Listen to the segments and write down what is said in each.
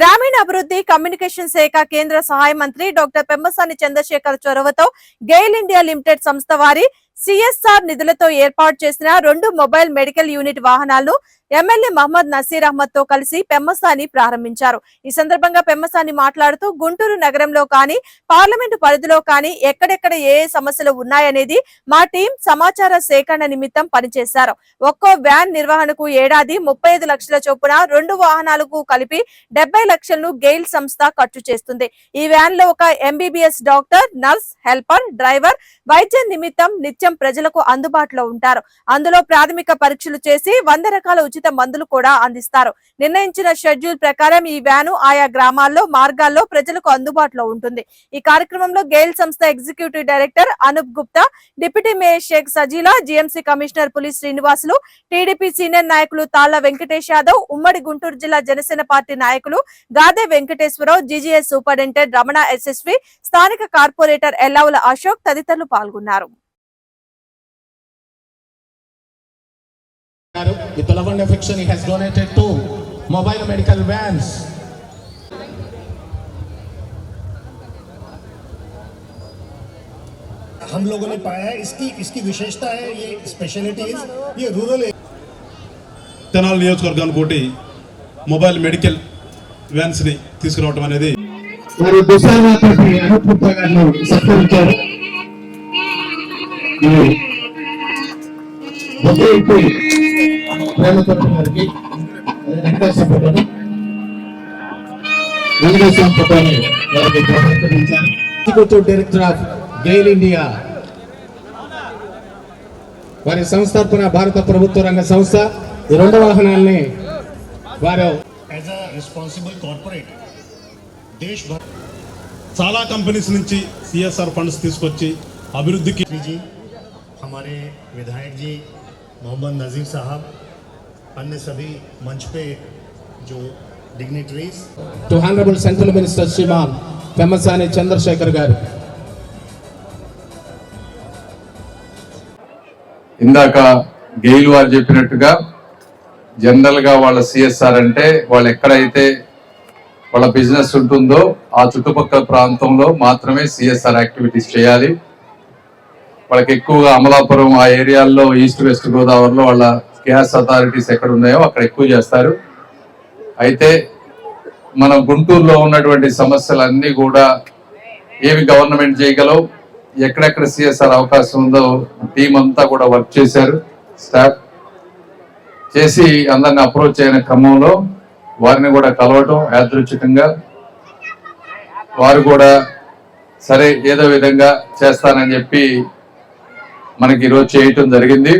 గ్రామీణాభివృద్ధి కమ్యూనికేషన్ శాఖ కేంద్ర సహాయ మంత్రి డాక్టర్ పెంబసాని చంద్రశేఖర్ చొరవతో గెయిల్ ఇండియా లిమిటెడ్ సంస్థ వారి సిఎస్ఆర్ నిధులతో ఏర్పాటు చేసిన రెండు మొబైల్ మెడికల్ యూనిట్ వాహనాలను ఎమ్మెల్యే మహమ్మద్ నసీర్ అహ్మద్తో కలిసి పెమ్మసాని ప్రారంభించారు. ఈ సందర్భంగా పెమ్మసాని మాట్లాడుతూ గుంటూరు నగరంలో కానీ పార్లమెంటు పరిధిలో కానీ ఎక్కడెక్కడ ఏ సమస్యలు ఉన్నాయనేది మా టీం సమాచార సేకరణ నిమిత్తం పనిచేశారు. ఒక్కో వ్యాన్ నిర్వహణకు ఏడాది ముప్పై ఐదు లక్షల చొప్పున రెండు వాహనాలకు కలిపి డెబ్బై లక్షలను గెయిల్ సంస్థ ఖర్చు చేస్తుంది. ఈ వ్యాన్లో ఒక MBBS doctor nurse helper driver వైద్యం నిమిత్తం నిత్యం ప్రజలకు అందుబాటులో ఉంటారు. అందులో ప్రాథమిక పరీక్షలు చేసి వంద రకాల ఉచిత మందులు కూడా అందిస్తారు. నిర్ణయించిన షెడ్యూల్ ప్రకారం ఈ వ్యాను ఆయా గ్రామాల్లో మార్గాల్లో ప్రజలకు అందుబాటులో ఉంటుంది. ఈ కార్యక్రమంలో గెయిల్ సంస్థ executive director Anoop Gupta deputy mayor Sheikh Sajila GMC commissioner Puli Srinivasulu TDP senior నాయకులు తాళ్ళ వెంకటేష్ యాదవ్ ఉమ్మడి గుంటూరు జిల్లా జనసేన పార్టీ నాయకులు Gade Venkateswararao GGS superintendent Ramana SSV స్థానిక కార్పొరేటర్ ఎల్లావుల అశోక్ తదితరులు పాల్గొన్నారు. With love and affection, he has donated two mobile medical vans. हम लोगों ने पाया है इसकी इसकी विशेषता है ये स्पेशलिटीज ये रूरल తెనాలి నియోజకవర్గానికి ఒకటి మొబైల్ మెడికల్ వ్యాన్స్ని తీసుకురావడం అనేది వారు దుశాలతోటి అనుపూర్త గారిని సత్కరించారు మరి బొబ్బేటి ప్రేమతోటి గారికి వెంకటేశ్వర ఫోటోని వెంకటేశ్వర ఫోటోని వారికి బహుకరించారు executive director of GAIL India వారి సంస్థాపన భారత ప్రభుత్వ రంగ సంస్థ ఈ రెండు వాహనాల్ని వారు एज अ रिस्पॉन्सिबल कॉरपोरेट देश भर చాలా కంపెనీస్ నుంచి సిఎస్ఆర్ ఫండ్స్ తీసుకొచ్చి అభివృద్ధికి जी हमारे विधायक जी मोहम्मद नज़ीर साहब अन्य सभी मंच पे जो dignitaries to honourable central minister Shriman Pemmasani Chandrasekhar garu ఇందాక గెయిల్ వారు చెప్పినట్టుగా జనరల్ గా వాళ్ళ సిఎస్ఆర్ అంటే వాళ్ళు ఎక్కడైతే వాళ్ళ బిజినెస్ ఉంటుందో ఆ చుట్టుపక్కల ప్రాంతంలో మాత్రమే సిఎస్ఆర్ యాక్టివిటీస్ చేయాలి వాళ్ళకి ఎక్కువగా అమలాపురం ఆ ఏరియాల్లో ఈస్ట్ వెస్ట్ గోదావరిలో వాళ్ళ గ్యాస్ అథారిటీస్ ఎక్కడ ఉన్నాయో అక్కడ ఎక్కువ చేస్తారు. అయితే మన గుంటూరులో ఉన్నటువంటి సమస్యలన్నీ కూడా ఏమి గవర్నమెంట్ చేయగలవు? ఎక్కడెక్కడ సిఎస్ఆర్ అవకాశం ఉందో టీం అంతా కూడా వర్క్ చేశారు. స్టాఫ్ చేసి అందరిని అప్రోచ్ అయిన క్రమంలో వారిని కూడా కలవటం యాదృచ్ఛికంగా వారు కూడా సరే ఏదో విధంగా చేస్తానని చెప్పి మనకి ఈరోజు చేయటం జరిగింది.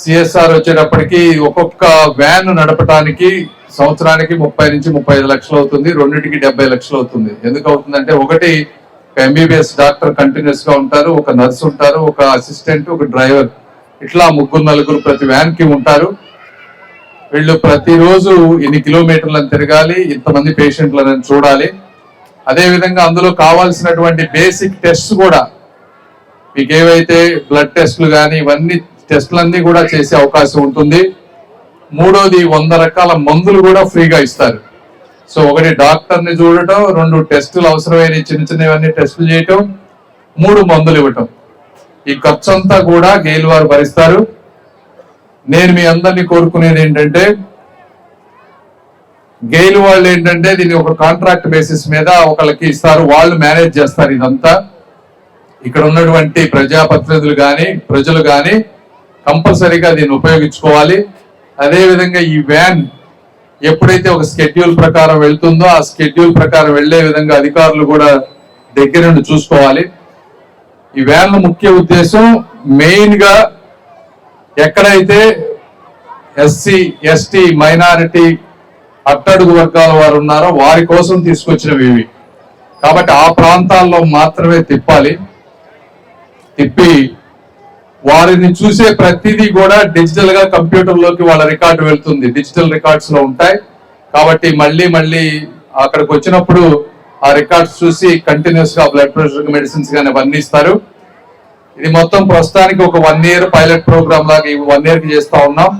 సిఎస్ఆర్ వచ్చేటప్పటికి ఒక్కొక్క వ్యాన్ నడపడానికి సంవత్సరానికి ముప్పై నుంచి ముప్పై ఐదు లక్షలు అవుతుంది రెండింటికి డెబ్బై లక్షలు అవుతుంది. ఎందుకు అవుతుందంటే ఒకటి ఎంబీబీఎస్ డాక్టర్ కంటిన్యూస్గా ఉంటారు ఒక నర్స్ ఉంటారు ఒక అసిస్టెంట్ ఒక డ్రైవర్. ఇట్లా ముగ్గురు నలుగురు ప్రతి వ్యాన్కి ఉంటారు. వీళ్ళు ప్రతిరోజు ఇన్ని కిలోమీటర్లను తిరగాలి ఇంతమంది పేషెంట్లను చూడాలి. అదేవిధంగా అందులో కావాల్సినటువంటి బేసిక్ టెస్ట్ కూడా మీకు ఏవైతే బ్లడ్ టెస్ట్లు కానీ ఇవన్నీ టెస్ట్లన్నీ కూడా చేసే అవకాశం ఉంటుంది. మూడోది వంద రకాల మందులు కూడా ఫ్రీగా ఇస్తారు. సో ఒకటి డాక్టర్ని చూడటం రెండు టెస్టులు అవసరమైన చిన్న చిన్నవన్నీ టెస్టులు చేయటం మూడు మందులు ఇవ్వటం. ఈ ఖర్చు అంతా కూడా గెయిల్ వారు భరిస్తారు. నేను మీ అందరినీ కోరుకునేది ఏంటంటే గేలు వాళ్ళు ఏంటంటే దీన్ని ఒక కాంట్రాక్ట్ బేసిస్ మీద ఒకళ్ళకి ఇస్తారు వాళ్ళు మేనేజ్ చేస్తారు ఇదంతా. ఇక్కడ ఉన్నటువంటి ప్రజాప్రతినిధులు కానీ ప్రజలు కానీ కంపల్సరీగా దీన్ని ఉపయోగించుకోవాలి. అదేవిధంగా ఈ వ్యాన్ ఎప్పుడైతే ఒక స్కెడ్యూల్ ప్రకారం వెళ్తుందో ఆ స్కెడ్యూల్ ప్రకారం వెళ్ళే విధంగా అధికారులు కూడా దగ్గర నుండి చూసుకోవాలి. ఈ వ్యాన్ ముఖ్య ఉద్దేశం మెయిన్గా ఎక్కడైతే ఎస్సీ ఎస్టీ మైనారిటీ అట్టడుగు వర్గాల వారు ఉన్నారో వారి కోసం తీసుకొచ్చినవి ఇవి. కాబట్టి ఆ ప్రాంతాల్లో మాత్రమే తిప్పాలి. తిప్పి వారిని చూసే ప్రతిదీ కూడా డిజిటల్గా కంప్యూటర్లోకి వాళ్ళ రికార్డు వెళ్తుంది. డిజిటల్ రికార్డ్స్లో ఉంటాయి. కాబట్టి మళ్ళీ మళ్ళీ అక్కడికి వచ్చినప్పుడు ఆ రికార్డ్స్ చూసి కంటిన్యూస్గా బ్లడ్ ప్రెషర్ మెడిసిన్స్ కానీ అవన్నీ ఇస్తారు. ఇది మొత్తం ప్రస్తుతానికి ఒక వన్ ఇయర్ పైలట్ ప్రోగ్రామ్ లాగా వన్ ఇయర్కి చేస్తా ఉన్నాం.